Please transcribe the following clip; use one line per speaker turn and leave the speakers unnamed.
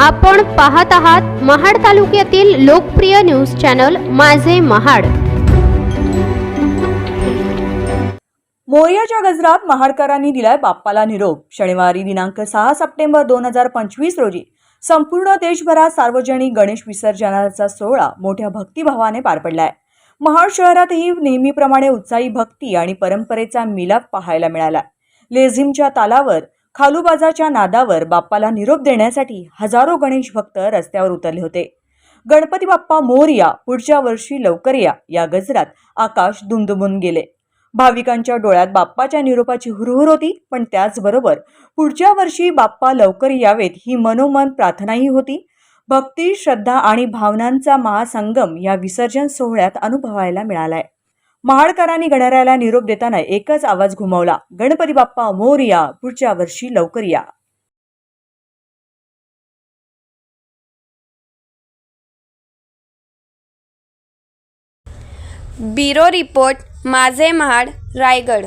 आपण पाहत आहात महाड तालुक्यातील लोकप्रिय न्यूज चॅनल माझे महाड.
मोर्याच्या गजरात महाडकरांनी दिलाय बाप्पाला निरोप. शनिवारी दिनांक सहा सप्टेंबर दोन हजार पंचवीस रोजी संपूर्ण देशभरात सार्वजनिक गणेश विसर्जनाचा सोहळा मोठ्या भक्तिभावाने पार पडलाय. महाड शहरातही नेहमीप्रमाणे उत्साही भक्ती आणि परंपरेचा मिलाप पाहायला मिळाला लेझिमच्या तालावर खालूबाजाच्या नादावर बाप्पाला निरोप देण्यासाठी हजारो गणेश भक्त रस्त्यावर उतरले होते. गणपती बाप्पा मोरया पुढच्या वर्षी लवकर या या गजरात आकाश दुमदुमून गेले. भाविकांच्या डोळ्यात बाप्पाच्या निरोपाची हुरहुर होती पण त्याचबरोबर पुढच्या वर्षी बाप्पा लवकर यावेत ही मनोमन प्रार्थनाही होती. भक्ती श्रद्धा आणि भावनांचा महासंगम या विसर्जन सोहळ्यात अनुभवायला मिळालाय. महाडकरांनी गणरायाला निरोप देताना एकच आवाज घुमावला. गणपती बाप्पा मोरया पुढच्या वर्षी लवकर या.
ब्युरो रिपोर्ट माझे महाड रायगड.